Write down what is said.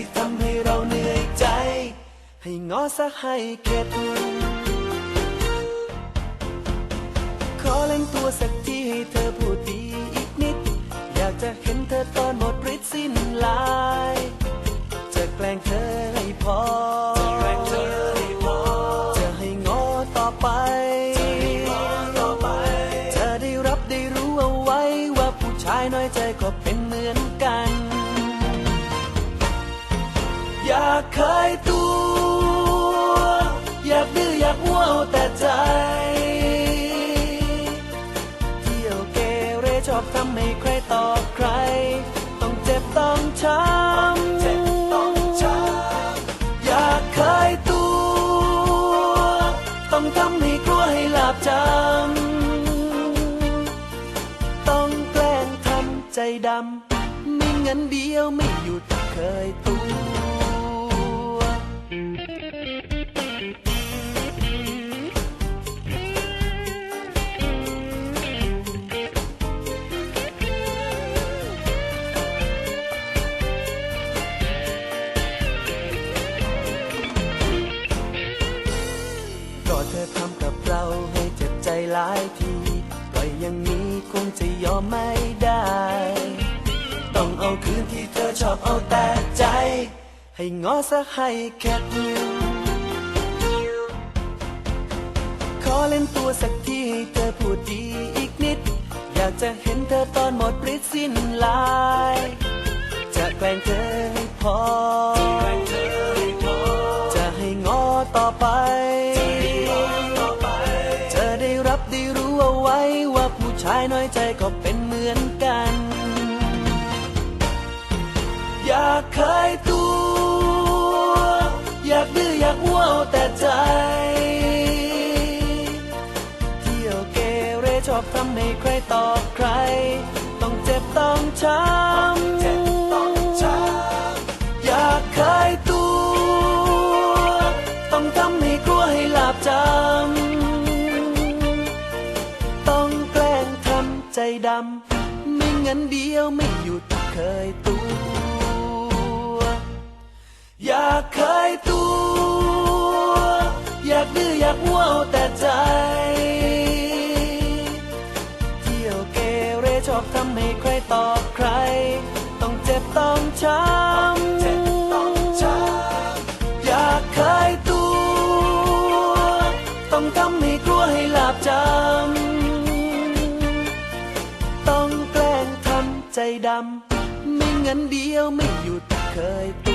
ที่ทำให้เราเหนื่อยใจ ให้งอสะให้เข็ดขอเล่นตัวสักทีให้เธอพูดดีอีกนิด อยากจะเห็นเธอตอนหมดฤทธิ์สิ้นลายจะแกล้งเธอให้พอจะให้งอต่อไป เคยตัว อยากดื้ออยากว้าวแต่ใจ เที่ยวเกเรชอบทำให้ใครต่อใคร ต้องเจ็บต้องช้ำเจ็บต้องช้ำอยากเคยตัว ต้องทำให้กลัวให้หลับจำต้องแกล้งทำใจดำไม่งั้นเดียวไม่หยุดเคย อทำกับเราให้เจ็บใจหลายทีปล่อยอย่างนี้คงจะยอมไม่ได้ ต้องเอาคืนที่เธอชอบเอาแต่ใจ ให้งอซะให้เข็ดขอเล่นตัวสักทีให้เธอพูดดีอีกนิด อยากจะเห็นเธอตอนหมดฤทธิ์สิ้นลาย จะแกล้งเธอให้พอจะให้งอต่อไป ผู้ชายน้อยใจก็เป็นเหมือนกัน อยากเคยตัว อยากดื้ออยากว้าวแต่ใจ เที่ยวเกเรชอบทำให้ใครตอบใคร ต้องเจ็บต้องช้ำ ดำ ไม่งั้นเดียวไม่หยุดเคยตัว อยากเคยตัว อยากดื้ออยากว้าวแต่ใจ เที่ยวเกเรชอบทำให้ใครต่อใคร ต้องเจ็บต้องช้ำเจ็บต้องช้ำอยากเคยตัว ต้องทำให้กลัวให้ ใจดำ ไม่งั้นเดียวไม่หยุดเคย